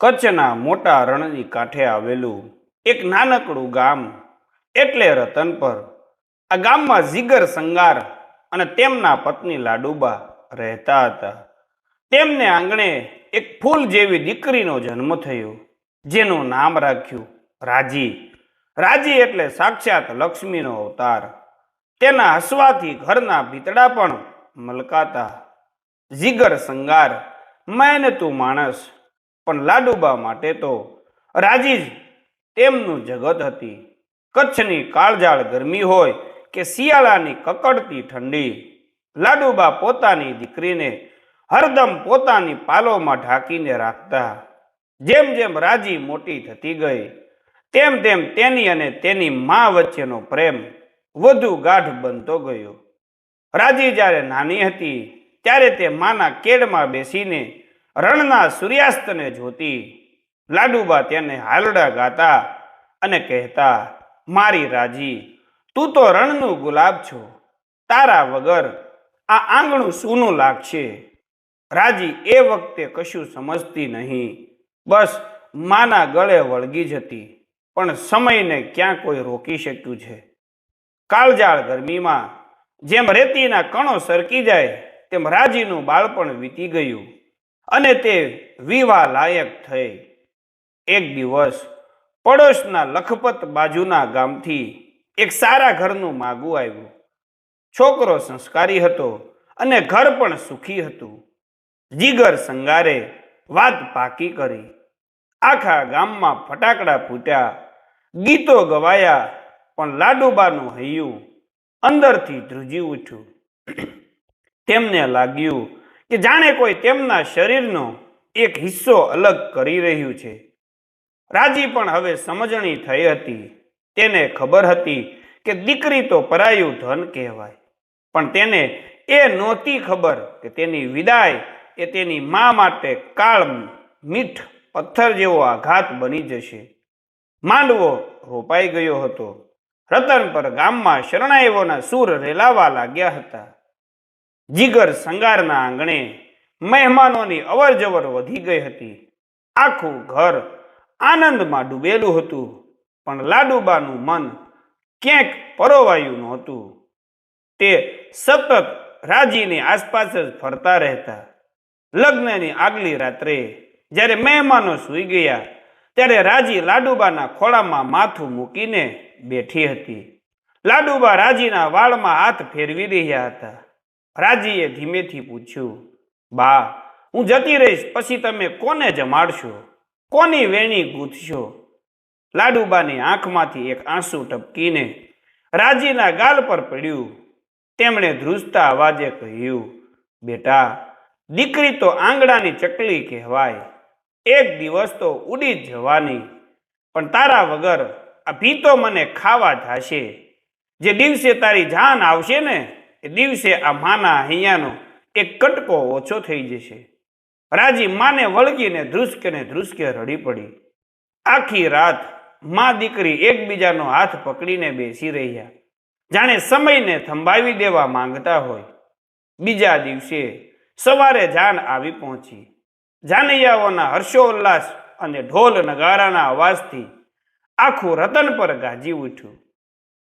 કચ્છના મોટા રણની કાંઠે આવેલું એક નાનકડું ગામ એટલે રતનપર આ ગામમાં જીગર સંગાર અને તેમના પત્ની લાડુબા રહેતા હતા. તેમને આંગણે એક ફૂલ જેવી દીકરીનો જન્મ થયો, જેનું નામ રાખ્યું રાજી. રાજી એટલે સાક્ષાત લક્ષ્મીનો અવતાર. તેના હસવાથી ઘરના ભીતડા પણ મલકાતા. જીગર સંગાર મહેનતું માણસ પણ લાડુબા માટે તો રાજી જ તેમનું જગત હતી. કચ્છની કાળજાળ ગરમી હોય કે શિયાળાની કકડતી ઠંડી, લાડુબા પોતાની દીકરીને હરદમ પોતાની પાલોમાં ઢાંકીને રાખતા. જેમ જેમ રાજી મોટી થતી ગઈ, તેમ તેમ તેની અને તેની મા વચ્ચેનો પ્રેમ વધુ ગાઢ બનતો ગયો. રાજી જ્યારે નાની હતી, ત્યારે તે માના કેડમાં બેસીને રણના સૂર્યાસ્તને જોતી લાડુબા તેને હાલડા ગાતા અને કહેતા, મારી રાજી, તું તો રણનું ગુલાબ છો. તારા વગર આ આંગણું સૂનું લાગશે. રાજી એ વખતે કશું સમજતી નહીં. બસ માના ગળે વળગી જતી. પણ સમયને ક્યાં કોઈ રોકી શક્યું છે? કાળજાળ ગરમીમાં જેમ રેતીના કણો સરકી જાય, તેમ રાજીનું બાળપણ વીતી ગયું. અને તે વિવાહ લાયક થઈ. એક દિવસ પડોશના લખપત બાજુના ગામથી એક સારા ઘરનું માગું આવ્યું. છોકરો સંસ્કારી હતો અને ઘર પણ સુખી હતું. જીગર સંગારે વાત પાકી કરી. આખા ગામમાં ફટાકડા ફૂટ્યા. ગીતો ગવાયા, પણ લાડુબાનું હૈયું અંદરથી ધ્રુજી ઉઠ્યું. તેમને લાગ્યું કે જાણે કોઈ તેમના શરીરનો એક હિસ્સો અલગ કરી રહ્યું છે. રાજી પણ હવે સમજણી થઈ હતી. તેને ખબર હતી કે દીકરી તો પરાયું ધન કહેવાય. પણ તેને એ નહોતી ખબર કે તેની વિદાય એ તેની મા માટે કાળ મીઠ પથ્થર જેવો આઘાત બની જશે. માંડવો રોપાઈ ગયો હતો. રતન પર ગામમાં શરણાઈઓના સૂર રેલાવા લાગ્યા હતા. જીગર સંગારના આંગણે મહેમાનોની અવરજવર વધી ગઈ હતી. આખું ઘર આનંદમાં ડૂબેલું હતું, પણ લાડુબાનું મન ક્યાંક પરોવાયું નહોતું. તે સતત રાજીની આસપાસ જ ફરતા રહેતા. લગ્નની આગલી રાત્રે જ્યારે મહેમાનો સૂઈ ગયા, ત્યારે રાજી લાડુબાના ખોળામાં માથું મૂકીને બેઠી હતી. લાડુબા રાજીના વાળમાં હાથ ફેરવી રહ્યા હતા. રાજીએ ધીમેથી પૂછ્યું, બા, હું જતી રહીશ, પછી તમે કોને જમાડશો? કોની વેણી ગૂંથશો? લાડુબાની આંખમાંથી એક આંસુ ટપકીને રાજીના ગાલ પર પડ્યું. તેમણે ધ્રુજતા અવાજે કહ્યું, બેટા, દીકરી તો આંગણાની ચકલી કહેવાય. એક દિવસ તો ઉડી જવાની, પણ તારા વગર આ ભીતો મને ખાવા જાશે જે દિવસે તારી જાન આવશે ને દિવસે આ માના અહીંયાનો એક કટકો ઓછો થઈ જશે. રાજી માને વળગીને ધ્રુસકે ને ધ્રુસકે રડી પડી. આખી રાત મા દીકરી એકબીજાનો હાથ પકડીને બેસી રહ્યા. જાણે સમયને થંભાવી દેવા માંગતા હોય. બીજા દિવસે સવારે જાન આવી પહોંચી. જાનૈયાઓના હર્ષોલ્લાસ અને ઢોલ નગારાના અવાજથી આખું રતન પર ગાજી ઉઠ્યું.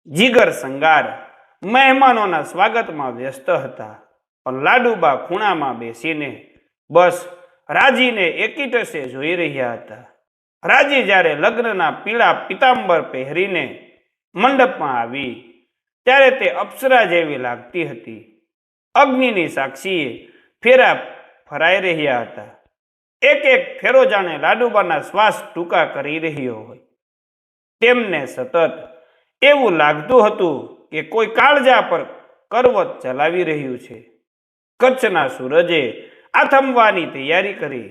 જીગર સંગાર મહેમાનોના સ્વાગતમાં વ્યસ્ત હતા. પણ લાડુબા ખૂણામાં બેસીને બસ રાજીને એકીટસે જોઈ રહ્યા હતા. રાજી જ્યારે લગ્નના પીળા પિતાંબર પહેરીને મંડપમાં આવી, ત્યારે તે અપ્સરા જેવી લાગતી હતી. અગ્નિની સાક્ષીએ ફેરા ફરાઈ રહ્યા હતા. એક એક ફેરો જાણે લાડુબાના શ્વાસ ટૂંકા કરી રહ્યો હોય. તેમને સતત એવું લાગતું હતું કે કોઈ કાળજા પર કરવત ચલાવી રહ્યું છે. કચ્છના સૂરજે આથમવાની તૈયારી કરી.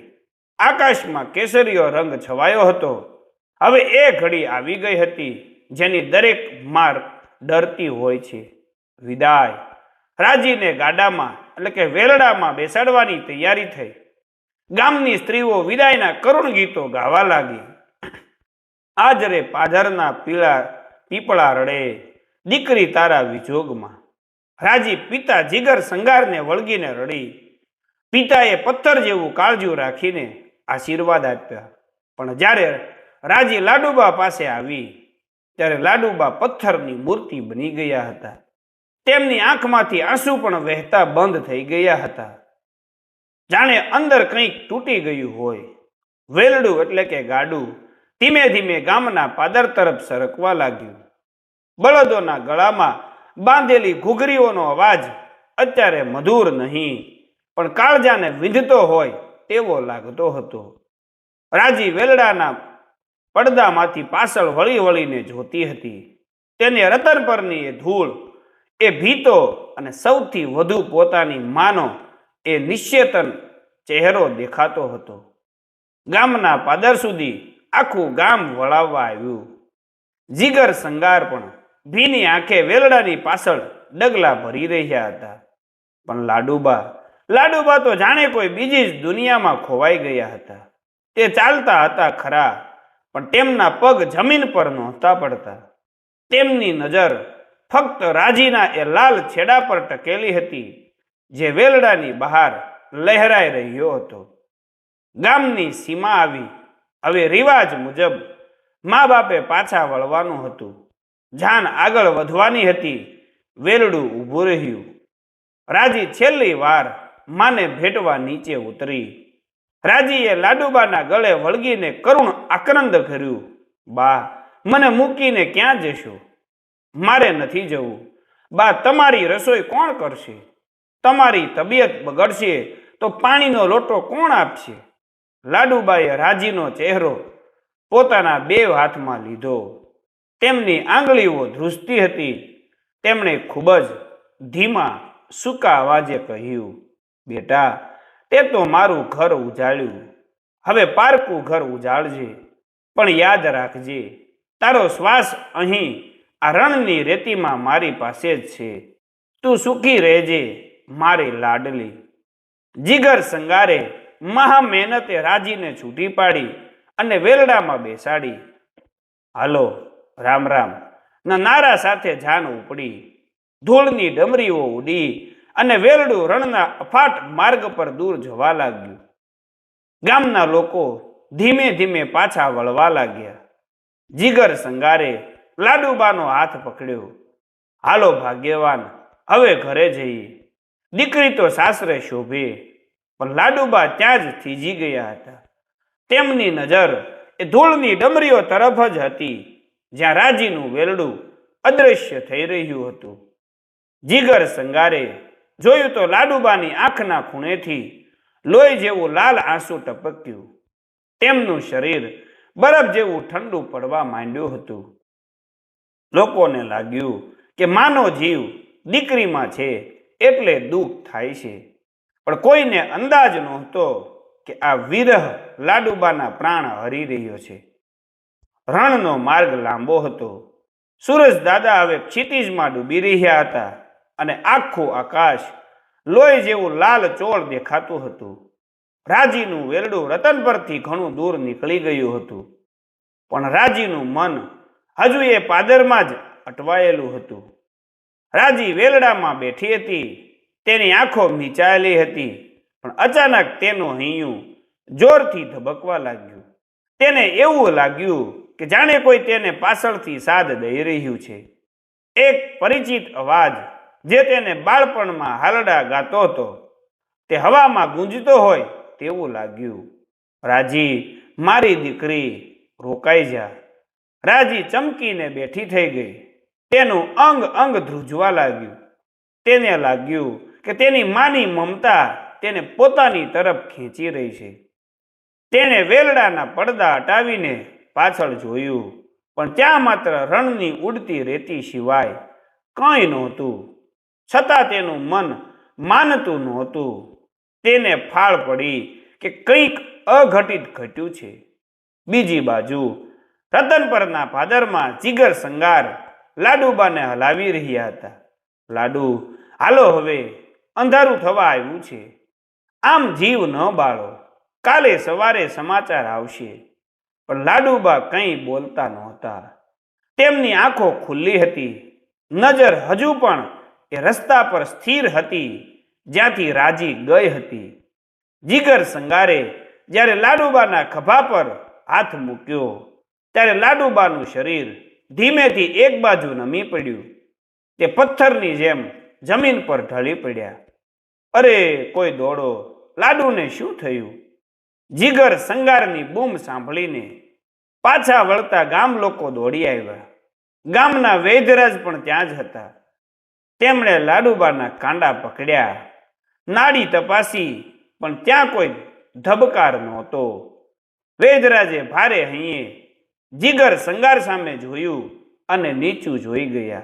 આકાશમાં કેસરીયો રંગ છવાયો હતો. હવે એ ઘડી આવી ગઈ હતી જેની દરેક માર ડરતી હોય છે. વિદાય. રાજીને ગાડામાં, એટલે કે વેરડામાં બેસાડવાની તૈયારી થઈ. ગામની સ્ત્રીઓ વિદાયના કરુણ ગીતો ગાવા લાગી. આજરે પાધરના પીળા પીપળા રડે દીકરી તારા વિજોગમાં. રાજી પિતા જીગર સંગારને વળગીને રડી. પિતાએ પથ્થર જેવું કાળજું રાખીને આશીર્વાદ આપ્યા. પણ જ્યારે રાજી લાડુબા પાસે આવી, ત્યારે લાડુબા પથ્થરની મૂર્તિ બની ગયા હતા. તેમની આંખમાંથી આંસુ પણ વહેતા બંધ થઈ ગયા હતા. જાણે અંદર કંઈક તૂટી ગયું હોય. વેલડું એટલે કે ગાડું. ધીમે ધીમે ગામના પાદર તરફ સરકવા લાગ્યું. બળદોના ગળામાં બાંધેલી ઘૂઘરીઓનો અવાજ અત્યારે મધુર નહીં, પણ કાળજાને વિંધતો હોય તેવો લાગતો હતો. રાજી વેલડાના પડદામાંથી પાછળ વળી વળીને જોતી હતી. તેને રતન પરની એ ધૂળ, એ ભીતો અને સૌથી વધુ પોતાની માનો એ નિશ્ચેતન ચહેરો દેખાતો હતો. ગામના પાદર સુધી આખું ગામ વળાવવા આવ્યું જીગર સંગાર પણ ભીની આંખે વેલડાની પાછળ ડગલા ભરી રહ્યા હતા. પણ લાડુબા લાડુબા તો જાણે કોઈ બીજી જ દુનિયામાં ખોવાઈ ગયા હતા. તે ચાલતા હતા ખરા, પણ તેમના પગ જમીન પર નહોતા પડતા. તેમની નજર ફક્ત રાજીના એ લાલ છેડા પર ટકેલી હતી, જે વેલડાની બહાર લહેરાઈ રહ્યો હતો. ગામની સીમા આવી હવે રિવાજ મુજબ મા બાપે પાછા વળવાનું હતું. જાન આગળ વધવાની હતી. વેલડું ઊભું રહ્યું. રાજી છેલ્લી વાર માને ભેટવા નીચે ઉતરી. રાજીએ લાડુબાના ગળે વળગીને કરુણ આક્રંદ કર્યું, બા, મને મૂકીને ક્યાં જશો? મારે નથી જવું. બા, તમારી રસોઈ કોણ કરશે? તમારી તબિયત બગડશે તો પાણીનો લોટો કોણ આપશે? લાડુબાએ રાજીનો ચહેરો પોતાના બે હાથમાં લીધો. તેમની આંગળીઓ ધ્રુજતી હતી. તેમણે ખૂબ જ ધીમા, સૂકા અવાજે કહ્યું, બેટા, તે તો મારું ઘર ઉજાડ્યું હવે પારકું ઘર ઉજાડજે પણ યાદ રાખજે, તારો શ્વાસ અહીં આ રણની રેતીમાં મારી પાસે જ છે. તું સુખી રહેજે, મારી લાડલી. જીગર સંગારે મહા મહેનતે રાજીને છૂટી પાડી અને વેલડામાં બેસાડી. હાલો, રામ રામ. ના નારા સાથે જાન ઉપડી. ધૂળની ડમરીઓ ઉડી અને વેલડું રણના અફાટ માર્ગ પર દૂર જવા લાગ્યું. ગામના લોકો ધીમે ધીમે પાછા વળવા લાગ્યા. જીગર સંગારે લાડુબાનો હાથ પકડ્યો. હાલો, ભાગ્યવાન, હવે ઘરે જઈએ. દીકરી તો સાસરે શોભે. પણ લાડુબા ત્યાં જ થીજી ગયા હતા. તેમની નજર એ ધૂળની ડમરીઓ તરફ જ હતી, જ્યાં રાજીનું વેલડું અદૃશ્ય થઈ રહ્યું હતું. જીગર સંગારે જોયું તો લાડુબાની આંખના ખૂણેથી લોહી જેવું લાલ આંસુ ટપક્યું. તેમનું શરીર બરફ જેવું ઠંડુ પડવા માંડ્યું હતું. લોકોને લાગ્યું કે માનો જીવ દીકરીમાં છે એટલે દુઃખ થાય છે. પણ કોઈને અંદાજ નહોતો કે આ વિરહ લાડુબાના પ્રાણ હરી રહ્યો છે. રણનો માર્ગ લાંબો હતો. સૂરજ દાદા હવે ક્ષિતિજમાં ડૂબી રહ્યા હતા અને આખું આકાશ લોહી જેવું લાલ ચોળ દેખાતું હતું. રાજીનું વેરડું રતન પરથી ઘણું દૂર નીકળી ગયું હતું. પણ રાજીનું મન હજુ એ પાદરમાં જ અટવાયેલું હતું. રાજી વેલડામાં બેઠી હતી તેની આંખો મીચાયેલી હતી. પણ અચાનક તેનું હૈયું જોરથી ધબકવા લાગ્યું. તેને એવું લાગ્યું કે જાણે કોઈ તેને પાછળથી સાદ દઈ રહ્યું છે. એક પરિચિત અવાજ જે તેને બાળપણમાં હાલડા ગાતો હતો. તે હવામાં ગુંજતો હોય તેવું લાગ્યું. રાજી, મારી દીકરી રોકાઈ જા. રાજી ચમકીને બેઠી થઈ ગઈ. તેનું અંગ અંગ ધ્રુજવા લાગ્યું. તેને લાગ્યું કે તેની માની મમતા તેને પોતાની તરફ ખેંચી રહી છે. તેણે વેલડાના પડદા હટાવીને પાછળ જોયું, પણ ત્યાં માત્ર રણની ઉડતી રેતી સિવાય કંઈ નહોતું. છતાં તેનું મન માનતું નહોતું. તેને ફાળ પડી કે કંઈક અઘટિત ઘટ્યું છે. બીજી બાજુ, રતન પરના ભાદરમાં જીગર સંગાર લાડુબાને હલાવી રહ્યા હતા. લાડુ, હાલો હવે અંધારું થવા આવ્યું છે. આમ જીવ ન બાળો, કાલે સવારે સમાચાર આવશે. પણ લાડુબા કંઈ બોલતા નહોતા. તેમની આંખો ખુલ્લી હતી. નજર હજુ પણ એ રસ્તા પર સ્થિર હતી, જ્યાંથી રાજી ગઈ હતી. જીગર સંગારે જ્યારે લાડુબાના ખભા પર હાથ મૂક્યો, ત્યારે લાડુબાનું શરીર ધીમેથી એક બાજુ નમી પડ્યું. તે પથ્થરની જેમ જમીન પર ઢળી પડ્યા. અરે, કોઈ દોડો, લાડુને શું થયું? જીગર સંગારની બૂમ સાંભળીને પાછા વળતા ગામ લોકો દોડી આવ્યા. ગામના વૈદ્યરાજ પણ ત્યાં જ હતા. તેમણે લાડુબાના કાંડા પકડ્યા. નાડી તપાસી, પણ ત્યાં કોઈ ધબકાર નહોતો. વેદરાજે ભારે હૈયે જીગર સંગાર સામે જોયું અને નીચું જોઈ ગયા.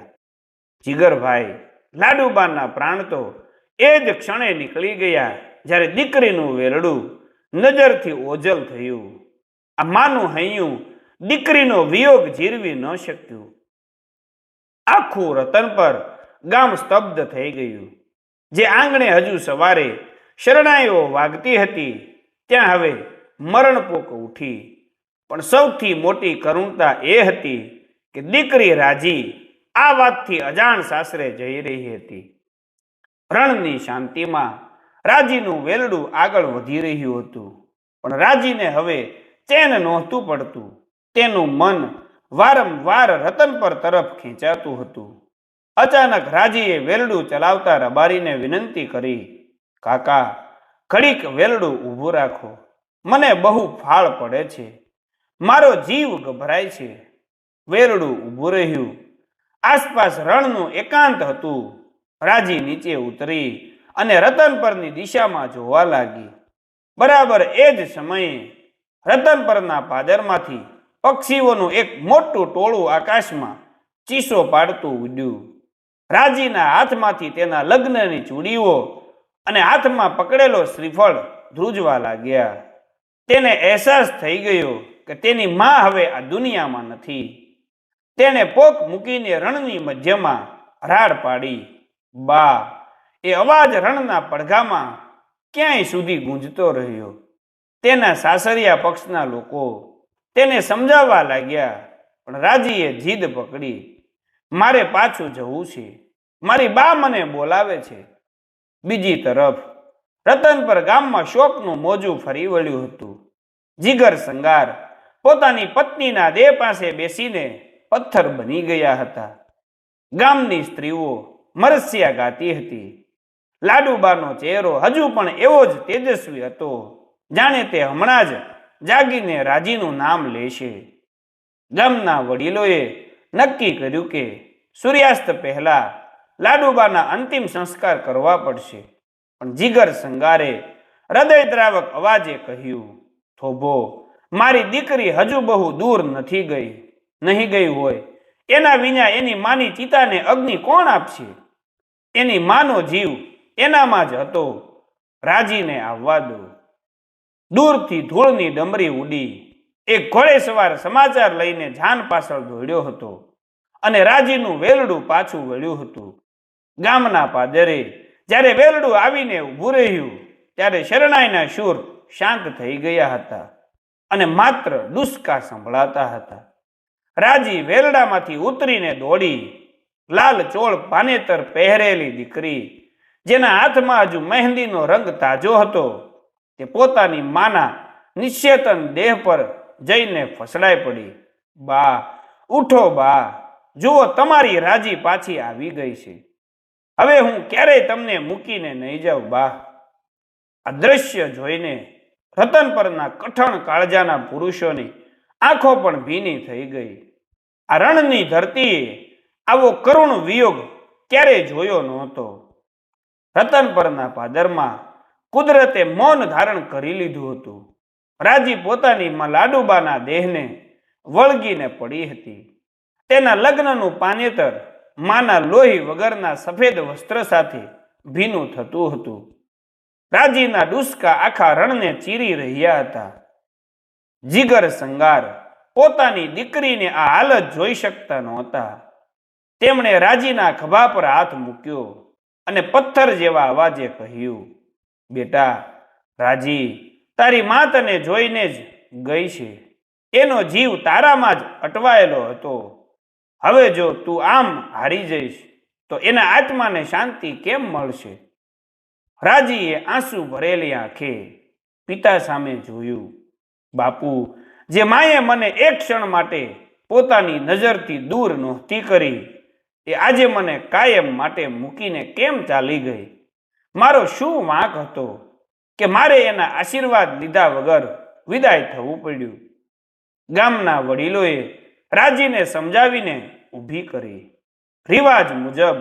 જીગરભાઈ લાડુબાના પ્રાણ તો એ જ ક્ષણે નીકળી ગયા જ્યારે દીકરીનું વેરડું નજરથી ઓજલ થયું. આ માનું હૈયું દીકરીનો વિયોગ જીરવી ન શક્યું. આખું રતન પર ગામ સ્તબ્ધ થઈ ગયું. જે આંગણે હજુ સવારે શરણાઈઓ વાગતી હતી, ત્યાં હવે મરણપોક ઉઠી. પણ સૌથી મોટી કરુણતા એ હતી કે દીકરી રાજી આ વાતથી અજાણ સાસરે જઈ રહી હતી. રણની શાંતિમાં રાજીનું વેલડું આગળ વધી રહ્યું હતું. પણ રાજીને હવે ચેન નહોતું પડતું. તેનું મન વારંવાર રતન પર તરફ ખેંચાતું હતું. અચાનક રાજીએ વેલડું ચલાવતા રબારીને વિનંતી કરી, કાકા, ઘડીક વેલડું ઊભું રાખો. મને બહુ ફાળ પડે છે. મારો જીવ ગભરાય છે. વેલડું ઊભું રહ્યું. આસપાસ રણનું એકાંત હતું. રાજી નીચે ઉતરી અને રતન પરની દિશામાં જોવા લાગી. બરાબર એ જ સમયે રતન પરના પાદરમાંથી પક્ષીઓનું એક મોટું ટોળું આકાશમાં ચીસો પાડતું ઉડ્યું. રાજીના હાથમાંથી તેના લગ્નની ચૂડીઓ અને હાથમાં પકડેલો શ્રીફળ ધ્રુજવા લાગ્યા. તેને અહેસાસ થઈ ગયો કે તેની માં હવે આ દુનિયામાં નથી. તેણે પોક મૂકીને રણની મધ્યમાં રાડ પાડી. બા, એ અવાજ રણના પડઘામાં ક્યાંય સુધી ગુંજતો રહ્યો? તેના સાસરિયા પક્ષના લોકો તેને સમજાવવા લાગ્યા, પણ રાજીએ જીદ પકડી. મારે પાછું જવું છે. મારી બા મને બોલાવે છે. બીજી તરફ, રતન પર ગામમાં શોકનું મોજું ફરી વળ્યું હતું. જીગર સંગાર પોતાની પત્નીના દેહ પાસે બેસીને પથ્થર બની ગયા હતા. ગામની સ્ત્રીઓ મરસિયા ગાતી હતી. લાડુબાનો ચહેરો હજુ પણ એવો જ તેજસ્વી હતો. જાણે તે હમણાં જ જાગીને રાજીનું નામ લેશે. ગામના વડીલોએ નક્કી કર્યું કે સૂર્યાસ્ત પહેલા લાડુબાના અંતિમ સંસ્કાર કરવા પડશે. પણ જીગર સંગારે હૃદયદ્રાવક અવાજે કહ્યું, થોભો, મારી દીકરી હજુ બહુ દૂર નથી ગઈ. નહીં ગઈ હોય. એના વિના એની માની ચિતાને અગ્નિ કોણ આપશે? એની માનો જીવ એનામાં જ હતો. રાજીને આવવા દો. દૂરથી ધૂળની ડમરી ઉડી. એક ઘોડે સવાર સમાચાર લઈને જાન પાછળ દોડ્યો હતો અને રાજીનું વેલડું પાછું વળ્યું હતું. ગામના પાદરે જ્યારે વેલડું આવીને ઊભું રહ્યું, ત્યારે શરણાઈના શૂર શાંત થઈ ગયા હતા અને માત્ર ડુસકા સંભળાતા હતા. રાજી વેલડામાંથી ઉતરીને દોડી. લાલ ચોળ પાનેતર પહેરેલી દીકરી, જેના હાથમાં હજુ મહેંદીનો રંગ તાજો હતો, તે પોતાની માના નિશ્ચેતન દેહ પર જઈને ફસડાઈ પડી. બા, ઉઠો બા, જુઓ તમારી રાજી પાછી આવી ગઈ છે. હવે હું ક્યારેય તમને મૂકીને નહીં જાઉં, બા. આ દ્રશ્ય જોઈને રતન પરના કઠણ કાળજાના પુરુષોની આંખો પણ ભીની થઈ ગઈ. આ રણની ધરતીએ આવો કરુણ વિયોગ ક્યારેય જોયો નહોતો. રતન પરના પાદરમાં કુદરતે મૌન ધારણ કરી લીધું હતું. રાજી પોતાની માં લાડુબાના દેહને વળગીને પડી હતી. તેના લગ્નનું પાનેતર માના લોહી વગરના સફેદ વસ્ત્ર સાથે ભીનું થતું હતું. રાજીના ડુસકા આખા રણને ચીરી રહ્યા હતા. જીગર સંગાર પોતાની દીકરીને આ હાલત જોઈ શકતા નહોતા. તેમણે રાજીના ખભા પર હાથ મૂક્યો અને પથ્થર જેવા અવાજે કહ્યું, બેટા, રાજી, તારી મા તને જોઈને જ ગઈ છે. એનો જીવ તારામાં જ અટવાયેલો હતો. હવે જો તું આમ હારી જઈશ, તો એના આત્માને શાંતિ કેમ મળશે? રાજીએ આંસુ ભરેલી આંખે પિતા સામે જોયું, બાપુ જે માએ મને એક ક્ષણ માટે પોતાની નજરથી દૂર નહોતી કરી, એ આજે મને કાયમ માટે મૂકીને કેમ ચાલી ગઈ? મારો શું વાંક હતો કે મારે એના આશીર્વાદ લીધા વગર વિદાય થવું પડ્યું? ગામના વડીલોએ રાજીને સમજાવીને ઊભી કરી. રિવાજ મુજબ,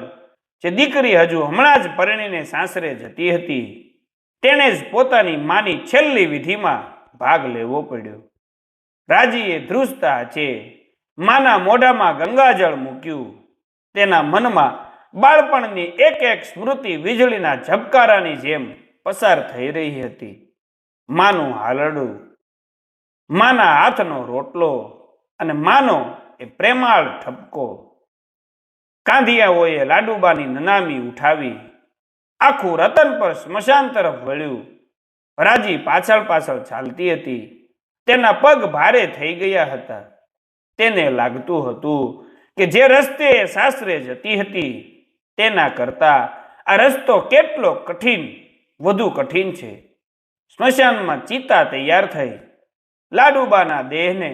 જે દીકરી હજુ હમણાં જ પરણીને સાસરે જતી હતી, તેણે જ પોતાની માની છેલ્લી વિધિમાં ભાગ લેવો પડ્યો. રાજીએ ધ્રુજતા છે. માના મોઢામાં ગંગાજળ મૂક્યું. તેના મનમાં બાળપણની એક એક સ્મૃતિ વીજળીના ઝબકારાની જેમ પસાર થઈ રહી હતી. માનું હાલડું. માના હાથનો રોટલો અને માનો એ પ્રેમાળ ઠપકો. કાંધિયાઓએ લાડુબાની નનામી ઉઠાવી. આખું રતન પર સ્મશાન તરફ વળ્યું. રાજી પાછળ પાછળ ચાલતી હતી. તેના પગ ભારે થઈ ગયા હતા. તેને લાગતું હતું કે જે રસ્તે સાસરે જતી હતી તેના કરતા આ રસ્તો કેટલો કઠિન, વધુ કઠિન છે. સ્મશાનમાં ચિતા તૈયાર થઈ. લાડુબાના દેહને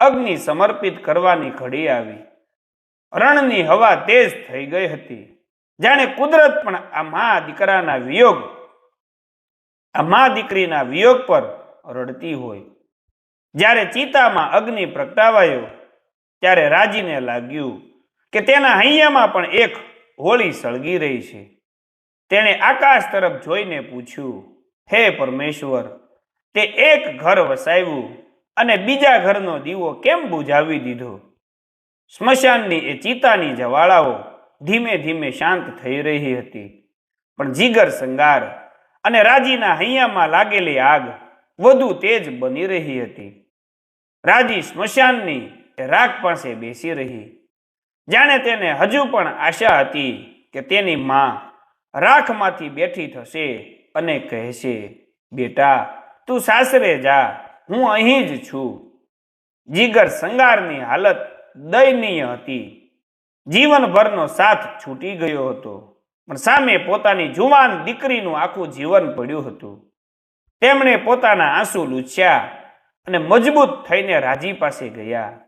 અગ્નિ સમર્પિત કરવાની ઘડી આવી. રણની હવા તેજ થઈ ગઈ હતી. જાણે કુદરત પણ આ મા દીકરાના વિયોગ, આ મા દીકરીના વિયોગ પર રડતી હોય. જ્યારે ચિતામાં અગ્નિ પ્રગટાવાયો, ત્યારે રાજીને લાગ્યું કે તેના હૈયામાં પણ એક હોળી સળગી રહી છે. તેણે આકાશ તરફ જોઈને પૂછ્યું, હે પરમેશ્વર, તે એક ઘર વસાવ્યું અને બીજા ઘરનો દીવો કેમ બુઝાવી દીધો? સ્મશાનની એ ચિતાની જવાળાઓ ધીમે ધીમે શાંત થઈ રહી હતી. પણ જીગર સંગાર અને રાજીના હૈયામાં લાગેલી આગ વધુ તેજ બની રહી હતી. રાજી સ્મશાનની રાગ પાસે બેસી રહી. જાણે તેને હજુ પણ આશા હતી કે તેની માં રાખમાંથી બેઠી થશે અને કહેશે, બેટા, તું સાસરે જા, હું અહીં જ છું. જીગર સંગારની હાલત દયનીય હતી. જીવનભરનો સાથ છૂટી ગયો હતો, પણ સામે પોતાની જુવાન દીકરીનું આખું જીવન પડ્યું હતું. તેમણે પોતાના આંસુ લૂછ્યા અને મજબૂત થઈને રાજી પાસે ગયા.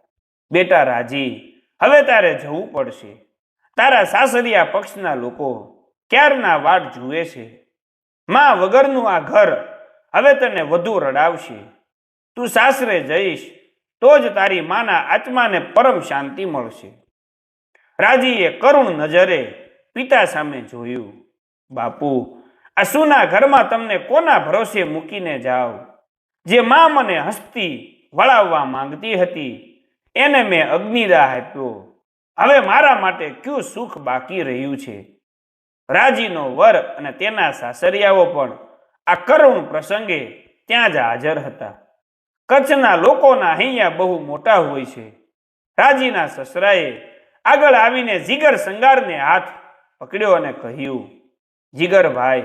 બેટા રાજી, હવે તારે જવું પડશે. તારા સાસરિયા પક્ષના લોકો ક્યારના વાટ જુએ છે? માં વગરનું આ ઘર હવે તને વધુ રડાવશે. તું સાસરે જઈશ, તો જ તારી માના આત્માને પરમ શાંતિ મળશે. રાજીએ કરુણ નજરે પિતા સામે જોયું. બાપુ, આ સુના ઘરમાં તમને કોના ભરોસે મૂકીને જાઓ? જે મા મને હસ્તી વળાવવા માંગતી હતી, એને મેં અગ્નિદાહ આપ્યો. હવે મારા માટે કયું સુખ બાકી રહ્યું છે? રાજીનો વર અને તેના સાસરિયાઓ પણ આ કરુણ પ્રસંગે ત્યાં જ હાજર હતા. કચ્છના લોકોના હૈયા બહુ મોટા હોય છે. રાજીના સસરાએ આગળ આવીને જીગર સંગારને હાથ પકડ્યો અને કહ્યું જીગરભાઈ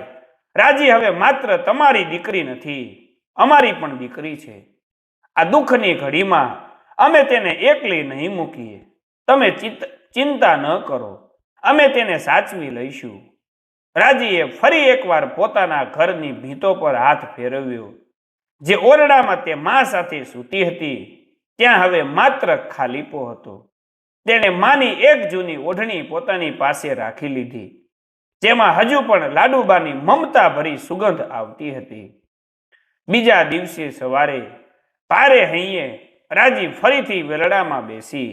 રાજી હવે માત્ર તમારી દીકરી નથી. અમારી પણ દીકરી છે. આ દુઃખની ઘડીમાં અમે તેને એકલી નહીં મૂકીએ. તમે ચિત- ન કરો. અમે તેને સાચવી લઈશું. રાજીએ ફરી એકવાર પોતાના ઘરની ભીતો પર હાથ ફેરવ્યો. જે ઓરડામાં તે મા સાથે સૂતી હતી, ત્યાં હવે માત્ર ખાલીપો હતો. તેણે માની એક જૂની ઓઢણી પોતાની પાસે રાખી લીધી, જેમાં હજુ પણ લાડુબાની મમતા ભરી સુગંધ આવતી હતી. બીજા દિવસે સવારે ભારે હૈયે રાજી ફરીથી વેલડામાં બેસી.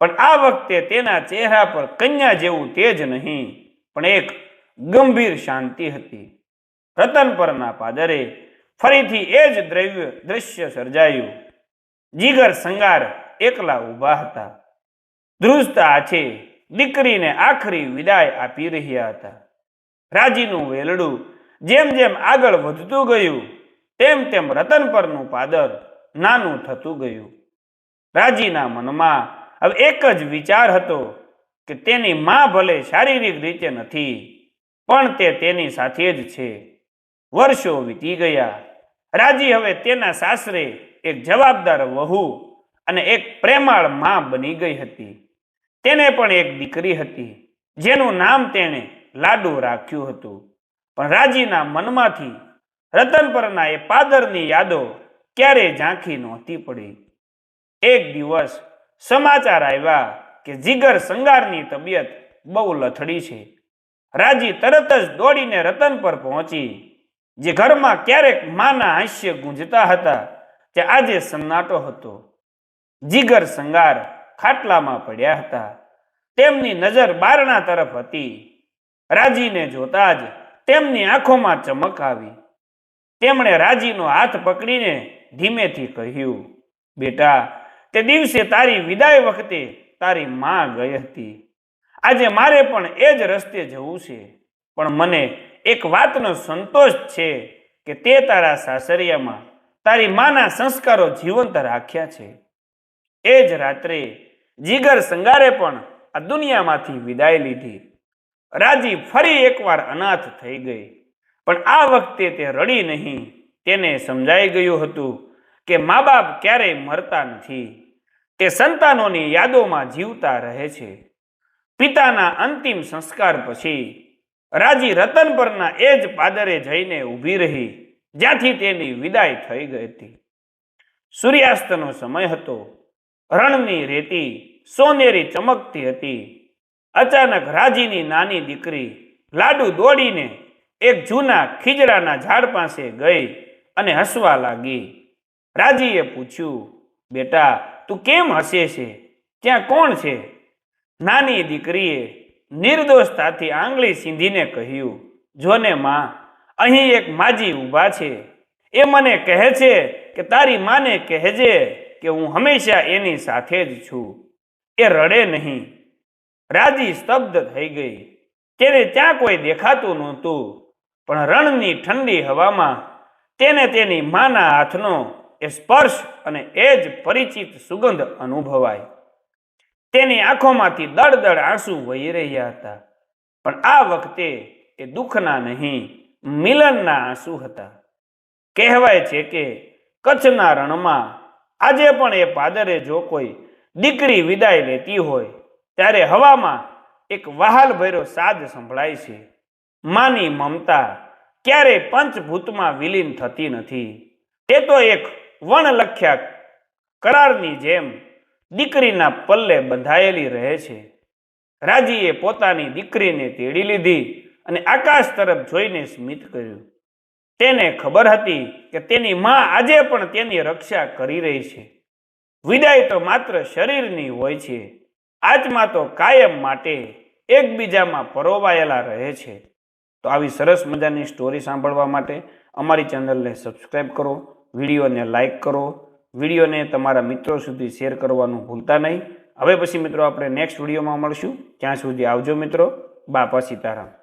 પણ આ વખતે તેના ચહેરા પર કન્યા જેવું તેજ નહીં, પણ એક ગંભીર શાંતિ હતી. રતન પરના પાદરે ફરીથી એ જ દ્રવ્ય દ્રશ્ય સર્જાયું. જીગર સંગાર એકલા ઊભા હતા. ધ્રુજતા છે દીકરીને આખરી વિદાય આપી રહ્યા હતા. રાજીનું વેલડું જેમ જેમ આગળ વધતું ગયું તેમ તેમ રતન પરનું પાદર નાનું થતું ગયું. રાજીના મનમાં હવે એક જ વિચાર હતો કે તેની માં ભલે શારીરિક રીતે નથી, પણ તે તેની સાથે જ છે. વર્ષો વીતી ગયા. રાજી હવે તેના સાસરે એક જવાબદાર વહુ અને એક પ્રેમાળમાં બની ગઈ હતી. તેને પણ એક દીકરી હતી, જેનું નામ તેણે લાડુ રાખ્યું હતું. પણ રાજીના મનમાંથી રતન પરના એ પાદરની યાદો ક્યારેય ઝાંખી નહોતી પડી? એક દિવસ સમાચાર આવ્યા કે જીગર સંગારની તબિયત બહુ લથડી છે. રાજી તરત જ દોડીને રતન પર પહોંચી, જે ઘરમાં ક્યારેક માના હાસ્ય ગુંજતા હતા, તે આજે સન્નાટો હતો. જીગર સંગાર ખાટલામાં પડ્યા હતા. તેમની નજર બારણા તરફ હતી. રાજીને જોતા જ તેમની આંખોમાં ચમક આવી. તેમણે રાજીનો હાથ પકડીને ધીમેથી કહ્યું, બેટા, તે દિવસે તારી વિદાય વખતે તારી માં ગઈ હતી. આજે મારે પણ એ જ રસ્તે જવું છે. પણ મને એક વાતનો સંતોષ છે કે તે તારા સાસરિયામાં તારી માના સંસ્કારો જીવંત રાખ્યા છે. એ જ રાત્રે જીગર સંગારે પણ આ દુનિયામાંથી વિદાય લીધી. રાજી ફરી એકવાર અનાથ થઈ ગઈ. પણ આ વખતે તે રડી નહીં. તેને સમજાઈ ગયું હતું કે મા બાપ ક્યારેય મરતા નથી. તે સંતાનોની યાદોમાં જીવતા રહે છે. પિતાના અંતિમ સંસ્કાર પછી રાજી રતન પરના એ જ પાદરે જઈને ઊભી રહી. જ્યાંથી તેની વિદાય થઈ ગઈ હતી. સૂર્યાસ્તનો સમય હતો. રણની રેતી સોનેરી ચમકતી હતી. અચાનક રાજીની નાની દીકરી લાડુ દોડીને એક જૂના ખીજડાના ઝાડ પાસે ગઈ અને હસવા લાગી. રાજીએ પૂછ્યું, બેટા, તું કેમ હસે છે? ત્યાં કોણ છે? નાની દીકરીએ નિર્દોષતાથી આંગળી સીંધીને કહ્યું, જોને માં, અહીં એક માજી ઊભા છે. એ મને કહે છે કે તારી માને કહેજે કે હું હંમેશા એની સાથે જ છું. એ રડે નહીં. રાજી સ્તબ્ધ થઈ ગઈ. તેને ત્યાં કોઈ દેખાતું નહોતું. પણ રણની ઠંડી હવામાં તેને તેની માના હાથનો એ સ્પર્શ અને એ જ પરિચિત સુગંધ અનુભવાય. તેની આંખોમાંથી દળદળ આંસુ વહી રહ્યા હતા. પણ આ વખતે એ દુઃખના નહીં, મિલનના આંસુ હતા. કહેવાય છે કે કચ્છના રણમાં આજે પણ એ પાદરે જો કોઈ દીકરી વિદાય લેતી હોય, ત્યારે હવામાં એક વહાલ ભર્યો સાદ સંભળાય છે. માની મમતા ક્યારેય પંચભૂતમાં વિલીન થતી નથી. તે તો એક વણલખ્યા કરારની જેમ દીકરીના પલ્લે બંધાયેલી રહે છે. રાજીએ પોતાની દીકરીને તેડી લીધી અને આકાશ તરફ જોઈને સ્મિત કર્યું. તેને ખબર હતી કે તેની માં આજે પણ તેની રક્ષા કરી રહી છે. વિદાય તો માત્ર શરીરની હોય છે. આત્મા તો કાયમ માટે એકબીજામાં પરોવાયેલા રહે છે. તો આવી સરસ મજાની સ્ટોરી સાંભળવા માટે અમારી ચેનલને સબસ્ક્રાઈબ કરો, વિડીયોને લાઇક કરો, વિડીયોને તમારા મિત્રો સુધી શેર કરવાનું ભૂલતા નહીં. હવે પછી મિત્રો આપણે નેક્સ્ટ વિડીયોમાં મળશું. ત્યાં સુધી આવજો મિત્રો. બાપા સીતારામ.